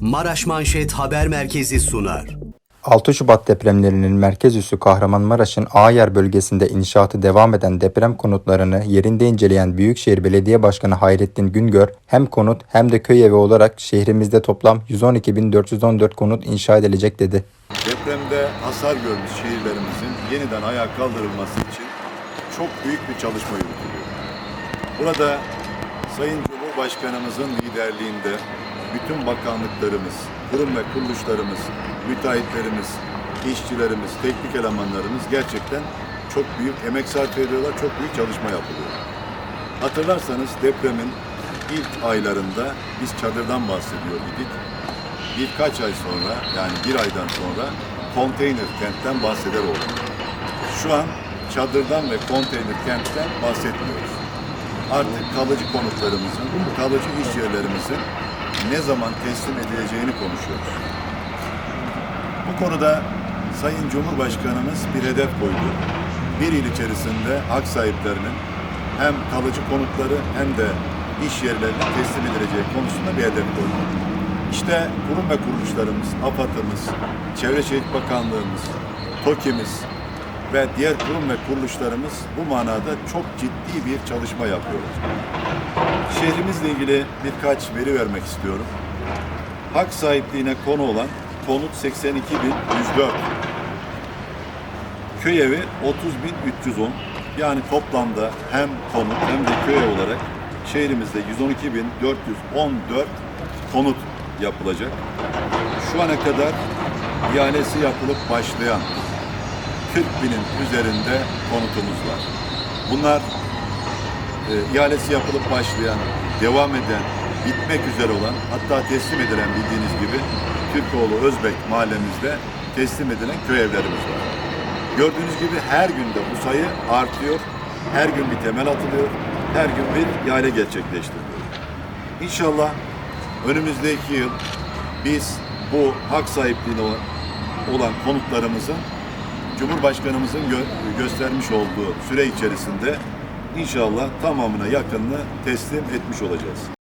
Maraş Manşet Haber Merkezi sunar. 6 Şubat depremlerinin merkez üssü Kahramanmaraş'ın Ağyer bölgesinde inşaatı devam eden deprem konutlarını yerinde inceleyen Büyükşehir Belediye Başkanı Hayrettin Güngör, hem konut hem de köy evi olarak şehrimizde toplam 112.414 konut inşa edilecek dedi. Depremde hasar görmüş şehirlerimizin yeniden ayağa kaldırılması için çok büyük bir çalışma yürütülüyor. Burada Sayın Cumhurbaşkanımızın liderliğinde bütün bakanlıklarımız, kurum ve kuruluşlarımız, müteahhitlerimiz, işçilerimiz, teknik elemanlarımız gerçekten çok büyük emek sarf ediyorlar, çok büyük çalışma yapılıyor. Hatırlarsanız depremin ilk aylarında biz çadırdan bahsediyor idik. Birkaç ay sonra yani bir aydan sonra konteyner kentten bahseder olduk. Şu an çadırdan ve konteyner kentten bahsetmiyoruz. Artık kalıcı konutlarımızın, kalıcı iş yerlerimizin ne zaman teslim edileceğini konuşuyoruz. Bu konuda Sayın Cumhurbaşkanımız bir hedef koydu. Bir yıl içerisinde hak sahiplerinin hem kalıcı konutları hem de iş yerlerine teslim edileceği konusunda bir hedef koydu. İşte kurum ve kuruluşlarımız, AFAD'ımız, Çevre Şehit Bakanlığımız, TOKİ'miz ve diğer kurum ve kuruluşlarımız bu manada çok ciddi bir çalışma yapıyoruz. Şehrimizle ilgili birkaç veri vermek istiyorum. Hak sahipliğine konu olan konut 82.104, köy evi 30.310. Yani toplamda hem konut hem de köy evi olarak şehrimizde 112.414 konut yapılacak. Şu ana kadar ihalesi yapılıp başlayan 40 binin üzerinde konutumuz var. Bunlar e, ihalesi yapılıp başlayan, devam eden, bitmek üzere olan, hatta teslim edilen bildiğiniz gibi Türkoğlu Özbek mahallemizde teslim edilen köy evlerimiz var. Gördüğünüz gibi her günde bu sayı artıyor. Her gün bir temel atılıyor. Her gün bir ihale gerçekleştiriliyor. İnşallah önümüzdeki yıl biz bu hak sahipliğine olan, olan konutlarımızın Cumhurbaşkanımızın gö- göstermiş olduğu süre içerisinde inşallah tamamına yakınını teslim etmiş olacağız.